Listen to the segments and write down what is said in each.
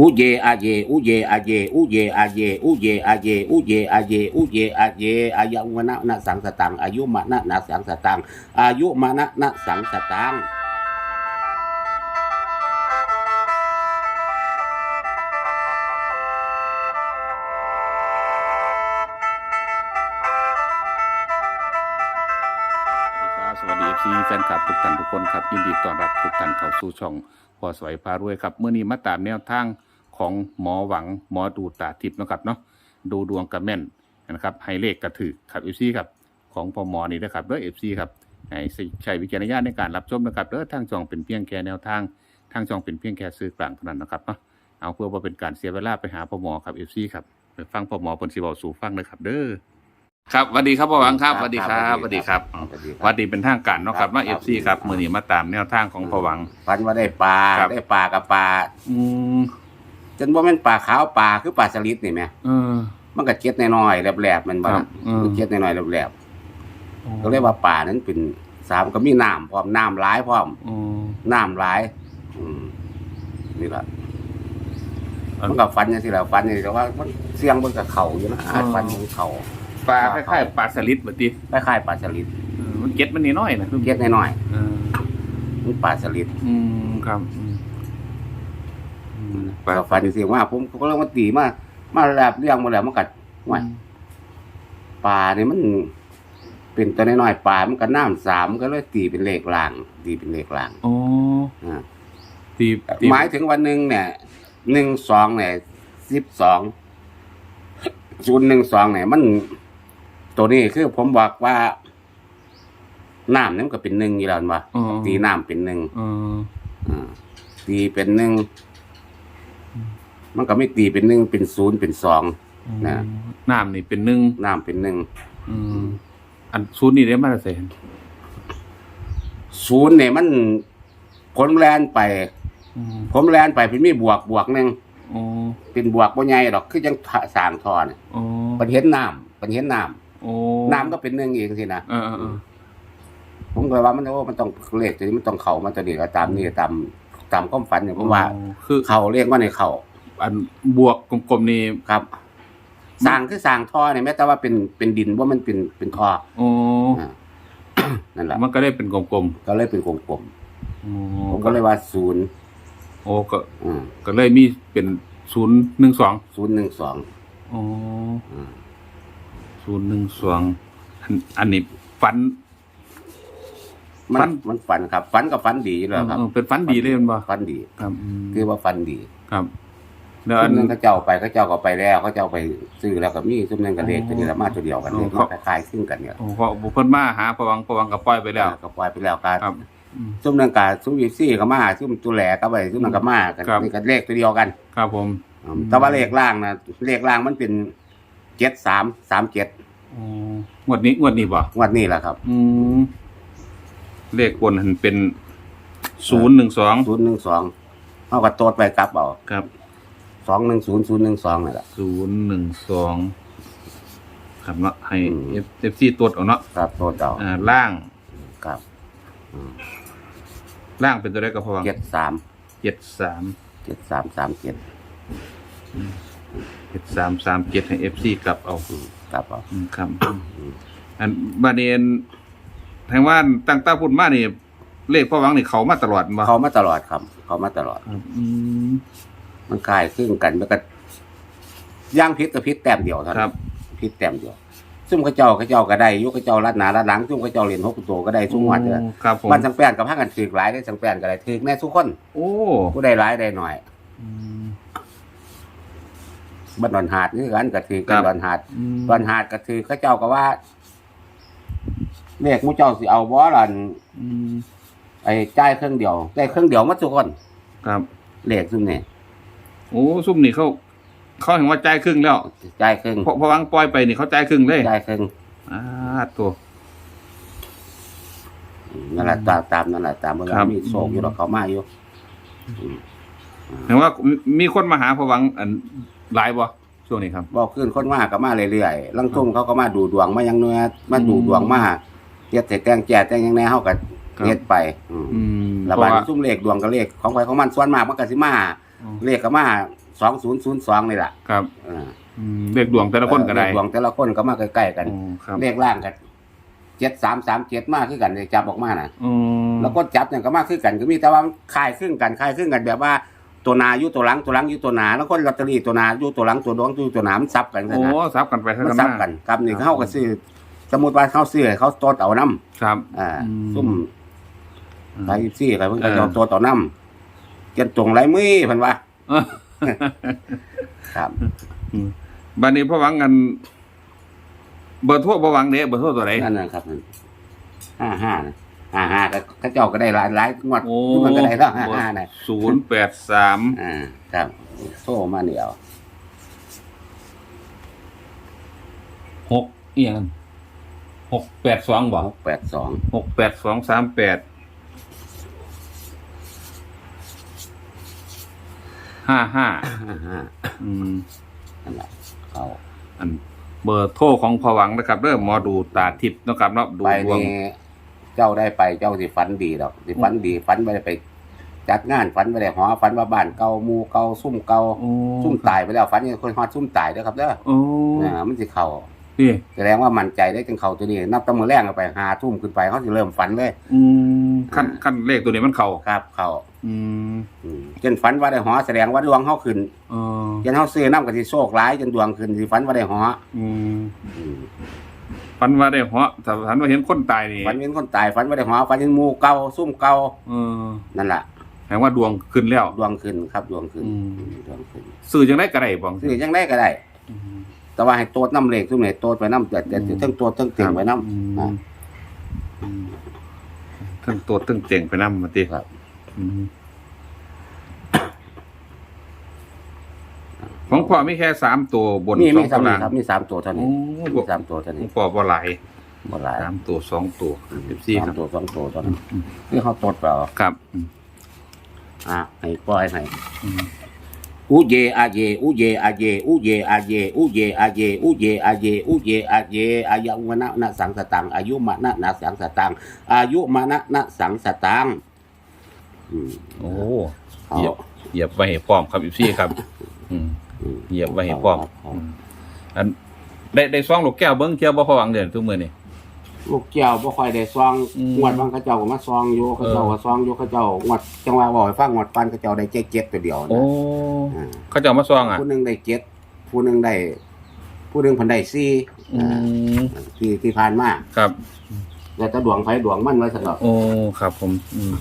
อุเยอาเยอุเยอาเยอุเยอาเยอุเยอาเยอุเยอาเยอุเยอาเยอายุมณะนะสังสตังอายุมณะนะสังสตังอายุมณะนะสังสตังสวัสดีเอฟซีแฟนคลับทุกท่านทุกคนครับ ยินดีต้อนรับทุกท่านเข้าสู่ช่องพอสวยพารวยครับเมื่อนี้มาตามแนวทาง ของหมอหวังหมอดูตาทิพย์นะครับเนาะดูดวงกระแม่นนะครับให้เลขกระถือครับเอฟซีครับของพอหมอนี่นะครับด้วยเอฟซีครับให้ใช้วิจารณญาณในการรับชมนะครับเด้อทางช่องเป็นเพียงแค่แนวทางทางช่องเป็นเพียงแค่ซื้อกลางเท่านั้นนะครับเนาะเอาเพื่อว่าเป็นการเสียเวลาไปหาพอหมอครับเอฟซีครับไปฟังพอหมอปนสิเบาสู่ฟังเลยครับเด้อครับสวัสดีครับพ่อหวังครับสวัสดีครับสวัสดีครับสวัสดีควัรับดดีเป็นทางการเนาะครับครับว่าคเอรับฟซีครับมือนี้มาตามแนวทางของผวังฝันว่าได้ปลาครับได้ปลากับปลาอืม จนว่ามันปลาขาวปลาคือปลาสลิดนี่ไหมเออ มันก็เจ็ดน้อยๆแหลบๆมันบ้าครับอืม มันเจ็ดน้อยๆแหลบๆก็เรียกว่าปลานั้นเป็นสามก็มีน้ำพร้อมน้ำร้ายพร้อมอืมน้ำร้ายอืมนี่แหละอันมันก็ฟันอย่างที่เราฟันอย่างที่แต่ว่ามันเสียงมันกับเข่าอยู่นะอาจฟันมันเข่าปลาคล้ายๆปลาสลิดแบบนี้คล้ายๆปลาสลิดเออมันเก็ตมันนิดน้อยนะคือเจ็ดน้อยเออๆมันปลาสลิดอืมครับ อื มอืมปลาก็ฟันอย่างที่ว่าผมก็เริ่มมาตีมามาแลบเลี้ยงมาแล้วมันกัดว่าปลาเนี่ยมัน เป็นตัวน้อยๆปลามันก็น้ำสามก็เลยตีเป็นเลขล่าง ตีเป็นเลขล่างโอ้อ่าตีตีหมายถึงวันหนึ่งเนี่ยหนึ่งสองเนี่ยสิบสองศูนย์หนึ่งสองเนี่ยมัน ตัวนี้คือผมบอกว่าน้ำเนี่ยมันก็เป็นหนึ่งอยู่แล้ววะอ๋อตีน้ำเป็นหนึ่งเอออ่าตีเป็นหนึ่ง มันก็ไม่ตีเป็นหนึ่งเป็นศูนย์เป็นสอง นะ น้ำนี่เป็นหนึ่งน้ำเป็นหนึ่งอืมอันซูนย์นี่ได้มาแต่เสนศูนย์เนี่ยมันผลแลนไป อืมผมแลนไปเป็นมีบวกบวกหนึ่งโอ้เป็นบวกบ่ใหญ่ดอกคือจังสร้างทอเนี่ยโอ้มันเห็นน้ำมันเห็นน้โอ้ำน้ำก็เป็นหนึ่งเองสินะเออเออเออผมก็เลยว่ามันโอ้มันต้องเลขตัวนี้มันต้องเข่ามันตัวนี้ก็ตามนี่ตามตามความฝันเนี่ยผมว่าโอ้คือเข่าเรียกว่าในเข่า อันบวกกลมๆนี่ครับสร้างคือสร้างท่อเนี่ยแม้แต่ว่าเป็นเป็นดินว่ามันเป็นเป็นท่อโอ้อ่า นั่นแหละมันก็ได้เป็นกลมก็เลยเป็นกลมๆโอ้ๆผมก็เลยว่าศูนย์โอ้ก็อืมก็เลยมีเป็นศูนย์หนึ่งสองศูนย์หนึ่งสองโอ้อืมศูนย์หนึ่งสองอันอันนี้ฝัน มัฝัน นมันฝันครับฝันกับฝันดีอยู่แล้วครับเออเป็นฝันดีเลยมันบ่ฝันดี ครับอืมคือว่าฝันดี ครับ แล้วซุอัมนหนึงเขาเจ้าไปเขาเจ้าก็ไปแล้วเขาเจ้าไปซื้อแล้วก็มีซุมหนึงก็เลขตัวนี้ละมาตัวเดียวกันเลขอ๋อมันคล้ายๆซึ่งกันเนี่ยโอ้เพราะบุคคลมาหาประวังประวังกับปล่อยไปแล้ว ก็ปล่อยไปแล้วก็ครับ อืม ซุมหนึงก็ซุมวีซี่ก็มาซุมตัวแหลก็ไปซุมนั้นก็มากันครับ นี่ก็เลขตัวเดียวกันครับผม อืมแต่ว่าเลขล่างนะเลขล่างมันเป็นเจ็ดสามสามเจ็ดโอ้งวดนี้งวดนี้บ่งวดนี้แหละครับอืมเลขบนหันเป็นศูนย์หนึ่งสองศูนย์หนึ่งสองเขาก็โตดไปกลับเอาครับ สองหนึ่งศูนย์ศูนย์หนึ่งสองนี่แหละ ศูนย์หนึ่งสองครับเนาะให้อืม เอฟเอฟซีตรวจเอาเนาะครับโตดเอาอ่าล่างครับอืมล่างเป็นตัวเลขก็พอเจ็ดสามเจ็ดสามเจ็ดสามสามเจ็ดเจ็ดสามสามเจ็ดให้เอฟซีกลับเอาอืมกลับเอาอืมครับอืมอันบาเดนทางว่าตั้งตาพูดมานี่เลขพ่อหวังนี่เขามาตลอดมาเขามาตลอดครับ เขามาตลอดครับอืม มันคล้ายคลึงกันแล้วก็ย่างพิษกับพิษแต้มเดียวเท่าครันั้บ นพิษแต้มเดียว ซุ่มเขาเจ้าเขาเจ้าก็ได้อยุเขาเจ้ารัดหนารัดหลังซุ่มเขาเจ้าเรียนหกตัวก็ได้ซุ่มวัดเด้อโอ้ครับผม บ้านสังแปนกับพากันถือหลายได้สังแปนก็ได้ถือแน่ทุกคนโอ้ผู้ได้หลายได้หน่อยอืม บ้านดอนหาดนี่กันก็ถือครักันบดอนหาดอืมดอนหาดก็ถือเขาเจ้าก็ว่าเลขหมูเจ้าสิเอาบ่ล่ะอืมไอ้จ่ายเครื่องเดียวได้เครื่องเดียวหมาทุกคนครับ เลขซุ่มนี่ โอ้ซุ่มนี่เขา เขาเห็นว่าจ่ายครึ่งแล้วจ่ายเครื่องเพราะเพราะหวังปล่อยไปนี่เขาจ่ายครึ่งเลยจ่ายเครื่องอ่าตัวนั่นแหละตามตามนั่นแหละตามเมื่อครับมีโศกอยู่หรอกเขามาอยู่เห็นว่ามีมีคนมาหาพอหวังอันหลายบ่ช่วงนี้ครับบอกขึ้นคนมาก็มาเรื่อยๆลังทุ่มเขาก็มาดูดวงมายังเนื้อมาดูดวงมาเฮ็ดแต่แกงแจกแต่งยังไงเฮาก็ครับเฮ็ดไป อืมอืมแล้วเพบาดราะว่านี้ซุ่มเลขดวงกับเลขของใครของมันส่วนมากมันก็สิมา อืมเลขก็มาสองศูนย์ศูนย์สองนี่แหละครับเอออืมเลขดวงแต่ละคนก็ได้เลขดวงแต่ละคนก็มาใกล้ๆกันโอ้ครับเลขล่างกันเจ็ดสามสามเจ็ดมากขึ้นกันเลยจับออกมาน่ะ อืมแล้วก็จับเนี่ยก็มากขึ้นกันก็มีแต่ว่าคลายขึ้นกันคลายขึ้นกันแบบว่าตัวนาอยู่ตัวหลังตัวหลังอยู่ตัวหนาแล้วก็ลอตเตอรี่ตัวนาอยู่ตัวหลังตัวดวงอยู่ตัวหนามันซับกันโอ้นะซับกันไปซับมันกันซับมา กันครับนี่เขาก็ซื้อสมมติว่าเขาซื้อให้เขาตัวเอาน้ำครับอ่าอืม ซุ่มอืมใครซี่ใครเพิ่งเออจะตัวต่อน้ำ เก็นตรงไรมือเพันว่าเอ้อครับอืมบัดนี้พ่อหวังกันเบอร์โทรพ่อหวังเนี่ยเบอร์โทรตัวไหน นั่นนะครับห้าห้าห้าห้าก็เขาเจ้าก็ได้หลายหลายงวดโอ้มันก็ได้แล้วห้าห้านะศูนย์แปดสามอ่าครับโซ่มาเดียวหกเอียงหกแปดสองบอกหกแปดสองหกแปดสองสามแปด ห้าห้าห้าห้าอืมนั่นแหละเขาอันเบอร์โทรของพ่อหวังนะครับเริ่มหมอดูตาทิพย์นะครับเนาะดูไปดวง นี่เจ้าได้ไปเจ้าสิฝันดีดอกสิฝันดีฝันไม่ได้ไป จัดงานฝันไม่ได้หอฝันว่าบ้านเก่าหมูเก่าซุ่มเก่าโอ้ซุ่มตายไปแล้วฝันยังคนฮอดซุ่มตายเด้อครับเด้อโอ้ อ่ามันสิเข้า นี่แสดงว่ามั่นใจได้จังเข้าตัวนี้ นับแตะมือแรงเอาไปหาทุ่มขึ้นไปเขาสิเริ่มฝันเลย อืมขั้นขั้นเลขตัวนี้มันเข่าครับเข้าอืมอืมจนฝันว่าได้หอแสดงว่าดวงเขาขึ้นเออจนเขาซื้อน้ำกับสิโชคร้ายจนดวงขึ้นสิฝันว่าได้หออืมอืมฝันว่าได้เหาะแต่ฝันว่าเห็นคนตายนี่ฝันเป็นคนตายฝันว่าได้หอฝันเป็นหมูเก่าซุ่มเก่าเออนั่นแหละแปลว่าดวงขึ้นแล้ว ดวงขึ้นครับดวงขึ้นอืมอืมดวงขึ้น สื่อจังได้กระไรบ้างซื้อยังได้ก็ได้อืม แต่ว่าให้โตดน้ำเหล็กทุกไหนโตดไปน้ำแต่แต่อืมทั้งโตดทั้งเตียงไปน้อืมำอ่าอืมทั้งตัวทั้งเจ๋งไปน้ำมาติครับ อืมของพ่อมีแค่สามตัวบนมีสมีองสาตัวมล่างครับมีสามตัวเท่าโอ้นี้บมีวกสามตัวเท่าขอนี้งพ่อบ่หลายบ่หลายสามตัวสองตัวสิบสี่สาคมรับตัวสองตัวเท่านั้นนี่เขาโตดเปล่าครับอืมอะให้ปล่อยให้อืม อุเยอาเยอุเยอาเยอุเยอาเยอุเยอาเยอุเยอาเยอุเยอาเยอายุมณะนะสังสตังอายุมณะนะสังสตังอายุมณะนะสังสตังโอ้เอาเหยียบเหยียบไว้ให้พร้อมครับอีซี่ครับอืมอืมเหยียบไว้ให้พร้อมอันได้ได้ซองลูกแก้วเบิ้งเที่ยวบ่พอหวังเดือนทุกมื้อนี่ ลูกแก้วบ่ค่อยได้ซองอืม งวดบางเขาเจ้าก็มาซองอยู่เขาเจ้าก็ซองอยู่เขาเจ้างวดจังหวะบอกให้ฟังงวดปันเขาเจ้าได้เจ็ดเจ็ดตัวเดียวนะโอ้อ่าเขาจะเอามาซองอะผู้หนึงได้เจ็ดผู้หนึงได้ผู้หนึงเพันได้สี่อือ่ามที่ที่ผ่านมาครับ แล้วแต่ดวงไฟดวงมันไว้สำหรับ โอ้ครับผมอืม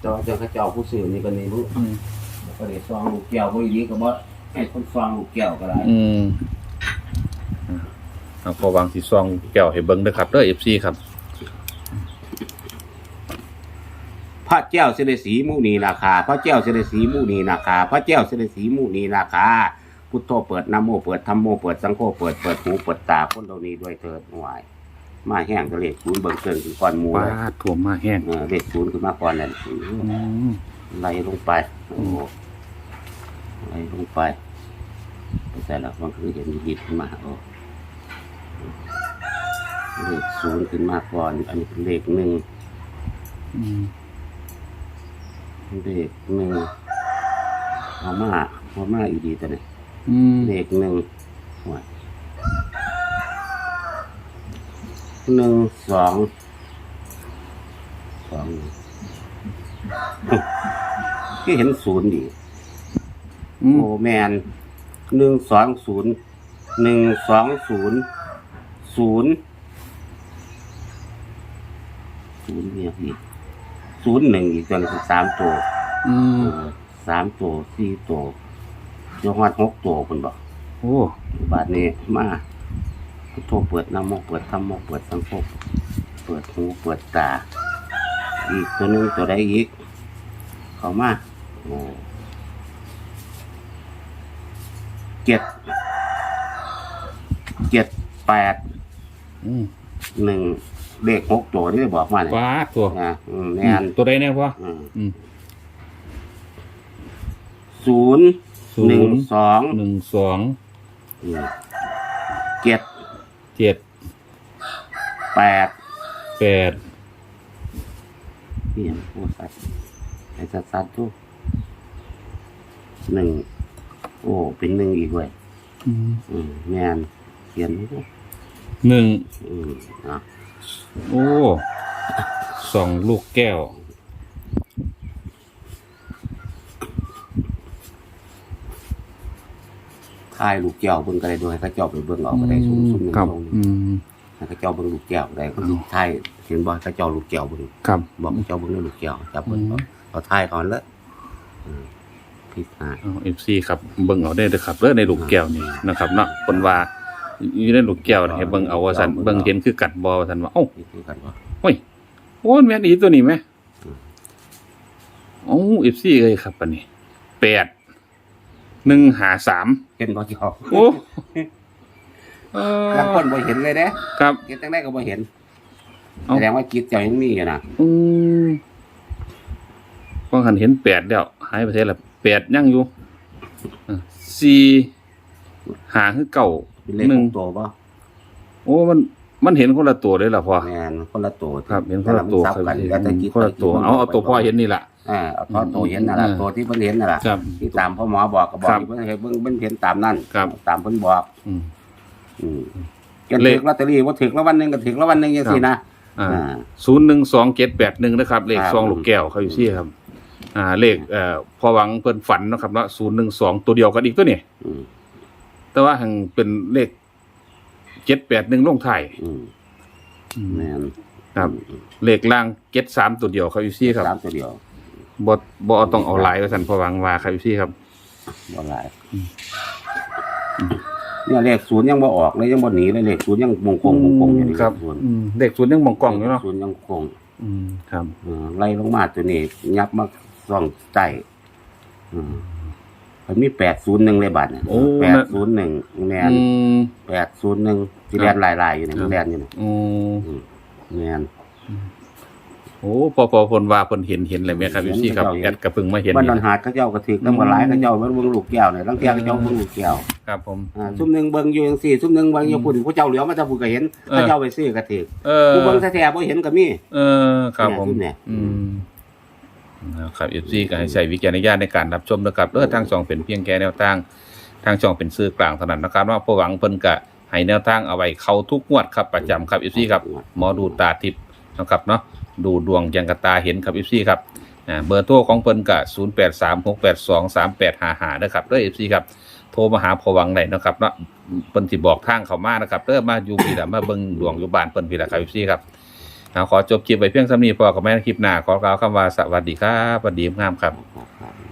แต่ว่าเจ้าเขาเจ้าผู้ซื้อนี่ก็นี่รู้อืมก็ได้ซองลูกแก้วบ่ดีก็บ่ให้คนซองลูกแก้วก็ได้อืมเอา พอวางสีซองแก้วให้เบิ้งเด้อครับเด้อ FC ครับพระเจ้าเสด็จสีมุนีนาคา พระเจ้าเสด็จสีมุนีนาคา พระเจ้าเสด็จสีมุนีนาคา พุทโธเปิดนะโมเปิดธรรมโมเปิดสังโฆเปิดเปิดหูเปิดตาคนเหล่านี้ด้วยเถิดหวายมาแห้งก็เลขศูนย์เบิ่งเกินคือก่อนหมูว้าเลยถ่วมมาแห้งเออเลขศูนย์ขึ้นมาก่อนนั่นอืมไล่ลงไปโอ้โหไล่ลงไปแต่ละมันคือเห็นยิบขึ้นมาโอ้ เลขศูนย์ขึ้นมาก่อน อันนี้เป็นเลขหนึ่งอืมเลขหนึ่งเอามาเอามาอีกดีตัวนี้อืมเลขหนึ่งโอ้ยหนึ่งสองสองที่เห็นศูนย์ดีอืมโอแมนหนึ่งสองศูนย์หนึ่งสองศูนย์ศูนย์ ศูนย์เนี่ยพี่ศูนย์หนึ่งอีกตัวหนึงคือสามตัวอืมเออสามตัวสี่ตัวยกมาหกตัวคุณบอกโอ้บาทนี้มาพุทโทเปิดน้ำโมเปิดธรรมโมเปิดสังโฆเปิดหูเปิดตา อีกตัวหนึงตัวใดอีก เข้ามาโอ้เจ็ดเจ็ดแปด อืมหนึ่ง เลขหกตัวที่ได้บอกมาเนี่ยว้าตัวนะอืมแมนตัวใดแน่พ่ออืมอืมศูนย์ศูนย์หนึ่งสองหนึ่งสองอืมเจ็ดเจ็ดแปดแปดเปลี่ยนโอ้สัตว์ไอ้สัตว์สัตว์ทุกหนึ่งโอ้เป็นหนึ่งอีกเว้ยอืมอืมแมนเขียนไว้ด้วยหนึ่งอืมอะ โอ้สองลูกแก้วทายลูกแก้วเบิ่งก็ได้ด้วยให้เขาเจ้าไปเบิ่งเอาก็ได้ซุ่มซุ่มหนึ่งครับสองหนึ่งอืมให้เขาเจ้าเบิ่งลูกแก้วก็ได้เขาสิทายเห็นบ่ให้เขาเจ้าลูกแก้วเบิ่งครับ บอกเขาเจ้าเบิ่งด้วยลูกแก้วจับเบิ่งอืมเอาเอาทายก่อนละอืมพิจารณาเอฟซีครับเบิ่งเอาได้เลยครับเด้อในลูกแก้วนี่นะครับเนาะคนว่า อยู่ในลูกแก้วนี่ให้เบิ่งเอาว่าซั่นเบิ่งเห็นคือกัดบ่ว่าซั่นว่าเอ้านี่คือกันว่าโอ้ยโอ้ยแม่นอีตัวนี้ไหมอืมโอ้เอฟซีเลยครับอันนี้แปดหนึ่งหาสามเห็นบ่เจ้าโอ้เออบางคนบ่เห็นเลยเด้ครับ เห็นจังไดก็บ่เห็นเอ้า แสดงว่าจิตเจ้ายังมีอยู่นะอืมพอหันเห็นแปดแล้วหายไปเท่าละแปดยังอยู่อะสี่หาคือเก่า เป็นเลขหนึ่ขงองตัวบ่โอ้มันมันเห็นคนละตัวเลยล่ะพ่อ แม่นคนละตัวครับเห็นคนละตัวซับครับกันแล้วแต่จิตคนละตัวเอาเอาตัวพ่อเห็นนี่แหละอ่าเอาตัวตัวเห็นน่ะล่ะอืม ตัวที่เพิ่นเห็นน่ะล่ะครับ ที่ตามพ่อหมอบอกก็บอกครับที่เพิ่นเห็นเพิ่นเพิ่นเห็นตามนั่นครับ ตามเพิ่นบอก อืม อืมจนเลถึข กลอตเตอรี่บ่ถึกแล้ววันหนึงก็ถึกแล้ววันหนึงจังซี่นะอ่าอ่า ศูนย์หนึ่งสองเจ็ดแปดหนึ่งนะครับ เลขครับ ซองลูกแก้วเขาอยู่ที่ครับ อ่า เลขเอ่อพอหวังเพิ่นฝันเนาะครับเนาะศูนย์หนึ่งสองตัวเดียวกันอีกตัวนี่อืม แต่ว่าหังเป็นเลขเจ็ดแปดหนึ่งลงไทายอืมแม่นครับ เลขล่างเจ็ดสามตัวเดียวเขาอยู่ที่ครับสามตัวเดียวบ่บ่ต้องเอาหลายว่าสันพอหวังว่าเขาอยู่ที่ครับ บ่หลายเนี่ยเลขศูนย์ยังบ่ออกเลยยังบ่หนีเลยเลขศูนย์ยังมงคงมงคงอยู่นี่ครับศูนย์อืมเลขศูนย์ยังมองกล้องอยู่เนาะศูนย์ยังคงอืมครับอ่าไล่ลงมาตัวนี้ยับมาส่องใต้อืม มันมีแปดศูนย์หนึ่งเลยบัตรโอ้ แปดน่ะศูนย์หนึ่งแมนอืม แปดศูนย์หนึ่งที่แลนลายลายๆอยู่เนี่ยครับมันแลนอยู่เนี่ยอืมอืมแมน โอ้พอพอเพนว่าเพนเห็นเห็นเลยไหมครับอยู่ที่ครับเห็น แอดกระพึงมาเห็นบ้านนี่นอนหาดเขาเจ้ากระถือน้ำกระไหลเขาเจ้ามันเบิ่งลูกแก้วเนี่ยลังเทียเขาเจ้าเบิ่งลูกแก้วครับผม อ่าซุ่มหนึ่งเบิ่งอยู่จังสี่ซุ่มหนึ่งเบิ่งอยู่พุ่นผู้เจ้าเหลียวมาจะผู้ก็เห็นเออ เขาเจ้าไปซื้อกระถือเออผู้เบิ่งแท้ๆบ่เห็นก็มีเออครับผมเนี่ยอืม นะครับเอฟซีก็ให้ใช้วิจารณญาณในการรับชมนะครับเออทางช่องเป็นเพียงแค่แนวทาง ทางช่องเป็นสื่อกลางเท่านั้นนะครับว่าผู้หวังเพิ่นก็ให้แนวทางเอาไว้เข้าทุกงวดครับประจำครับเอฟซีครับหมอดูตาทิพย์นะครับเนาะดูดวงยังกระตาเห็นครับเอฟซีครับอ่าเบอร์โทรของเพิ่นก็0836823855นะครับเด้อเอฟซีครับโทรมาหาผู้หวังได้นะครับเนาะเพิ่นสิบอกทางเขามานะครับเด้อมาอยู่พี่ละมาเบิ่งดวงอยู่บ้านเพิ่นพี่ละครับเอฟซีครับ เอาขอจบคลิปไว้เพียงสำนีพอกับแม่คลิปหน้าขอกล่าวคำว่าสวัสดีครับสวัสดีงามครับครับ